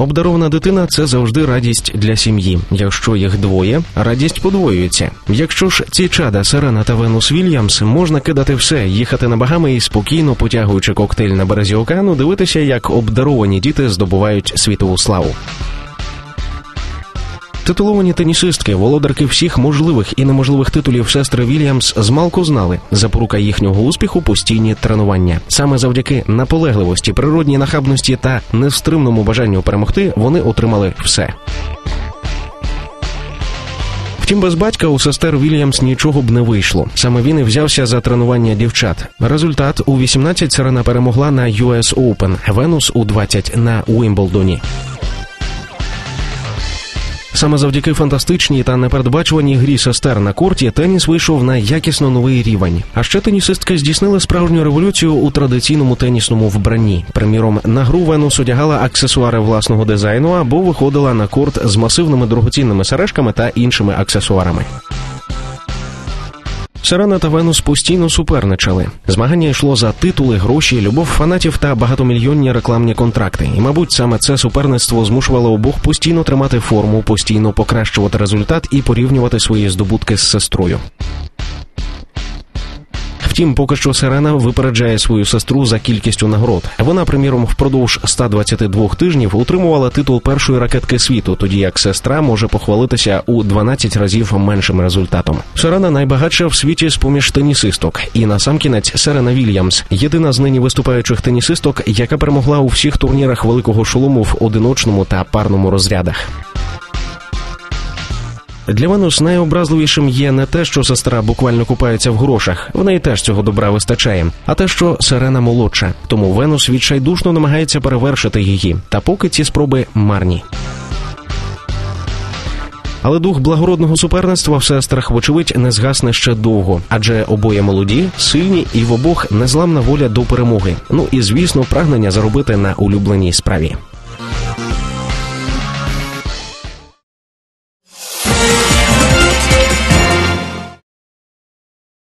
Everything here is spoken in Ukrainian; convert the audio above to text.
Обдарована дитина це завжди радість для сім'ї. Якщо їх двоє, радість подвоюється. Якщо ж ці чада Сарана та Венус Вільямс, можна кидати все, їхати на багами і спокійно потягуючи коктейль на березі океану, дивитися, як обдаровані діти здобувають світову славу. Титуловані тенісистки, володарки всіх можливих і неможливих титулів сестри Вільямс змалку знали запорука їхнього успіху постійні тренування. Саме завдяки наполегливості, природній нахабності та невстримному бажанню перемогти вони отримали все. Втім, без батька у сестер Вільямс нічого б не вийшло. Саме він і взявся за тренування дівчат. Результат у 18 Серена перемогла на US Open, Венус у 20 на Уімблдоні. Саме завдяки фантастичній та непередбачуваній грі сестер на корті теніс вийшов на якісно новий рівень. А ще тенісистки здійснили справжню революцію у традиційному тенісному вбранні. Приміром, на гру Венус одягала аксесуари власного дизайну або виходила на корт з масивними дорогоцінними сережками та іншими аксесуарами. Серена та Венус постійно суперничали. Змагання йшло за титули, гроші, любов фанатів та багатомільйонні рекламні контракти. І, мабуть, саме це суперництво змушувало обох постійно тримати форму, постійно покращувати результат і порівнювати свої здобутки з сестрою. Втім, поки що Серена випереджає свою сестру за кількістю нагород. Вона, приміром, впродовж 122 тижнів утримувала титул першої ракетки світу, тоді як сестра може похвалитися у 12 разів меншим результатом. Серена найбагатша в світі з поміж тенісисток, і насамкінець Серена Вільямс, єдина з нині виступаючих тенісисток, яка перемогла у всіх турнірах великого шолому в одиночному та парному розрядах. Для Венус найобразливішим є не те, що сестра буквально купається в грошах, в неї теж цього добра вистачає, а те, що Сирена молодша. Тому Венус відчайдушно намагається перевершити її. Та поки ці спроби марні. Але дух благородного суперництва в сестрах, вочевидь, не згасне ще довго, адже обоє молоді, сильні і в обох незламна воля до перемоги. Ну і звісно, прагнення заробити на улюбленій справі.